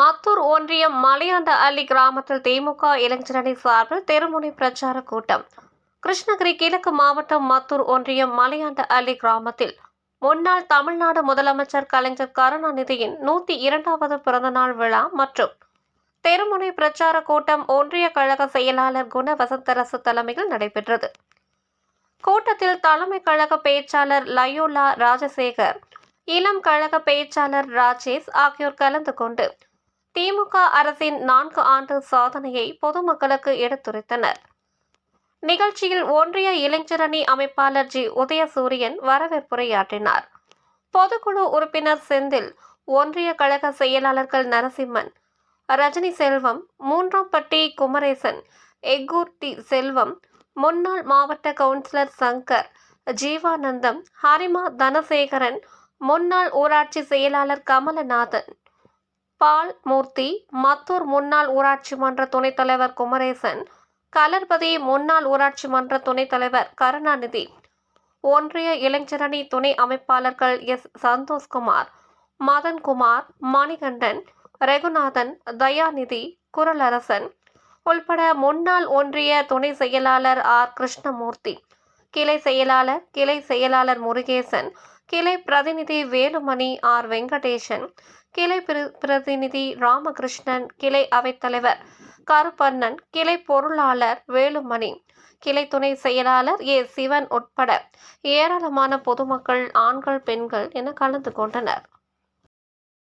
மத்தூர் ஒன்றியம் மலையாண்ட அள்ளி கிராமத்தில் திமுக இளைஞரணி சார்பில் தெருமுனை பிரச்சார கூட்டம். கிருஷ்ணகிரி கிழக்கு மாவட்டம் மத்தூர் ஒன்றியம் மலையாண்ட அள்ளி கிராமத்தில் முன்னாள் தமிழ்நாடு முதலமைச்சர் கலைஞர் கருணாநிதியின் நூத்தி இரண்டாவது பிறந்தநாள் விழா மற்றும் தெருமுனை பிரச்சார கூட்டம் ஒன்றிய கழக செயலாளர் குண வசந்தரசு தலைமையில் நடைபெற்றது. கூட்டத்தில் தலைமை கழக பேச்சாளர் லயோலா ராஜசேகர் இளம் கழக பேச்சாளர் ராஜேஷ் ஆகியோர் கலந்து கொண்டு திமுக அரசின் நான்கு ஆண்டு சாதனையை பொதுமக்களுக்கு எடுத்துரைத்தனர். நிகழ்ச்சியில் ஒன்றிய இளைஞரணி அமைப்பாளர் ஜி. உதயசூரியன் வரவேற்புரையாற்றினார். பொதுக்குழு உறுப்பினர் செந்தில் ஒன்றிய கழக செயலாளர்கள் நரசிம்மன் ரஜினி செல்வம் மூன்றாம் பட்டி குமரேசன் எக்கூர்த்தி செல்வம் முன்னாள் மாவட்ட கவுன்சிலர் சங்கர் ஜீவானந்தம் ஹரிமா தனசேகரன் முன்னாள் ஊராட்சி செயலாளர் கமலநாதன் பால் மூர்த்தி மத்தூர் முன்னாள் ஊராட்சி மன்ற துணைத் தலைவர் குமரேசன் கலர்பதி முன்னாள் ஊராட்சி மன்ற துணைத் தலைவர் கருணாநிதி ஒன்றிய இளைஞரணி துணை அமைப்பாளர்கள் எஸ். சந்தோஷ்குமார் மதன்குமார் மணிகண்டன் ரகுநாதன் தயாநிதி குரலரசன் உள்பட முன்னாள் ஒன்றிய துணை செயலாளர் ஆர். கிருஷ்ணமூர்த்தி கிளை செயலாளர் கிளை செயலாளர் முருகேசன் கிளை பிரதிநிதி வேலுமணி ஆர். வெங்கடேசன் கிளை பிர- பிரதிநிதி ராமகிருஷ்ணன் கிளை அவைத்தலைவர் கருப்பண்ணன் கிளை பொருளாளர் வேலுமணி கிளை துணை செயலாளர் ஏ. சிவன் உட்பட ஏராளமான பொதுமக்கள் ஆண்கள் பெண்கள் என கலந்து கொண்டனர்.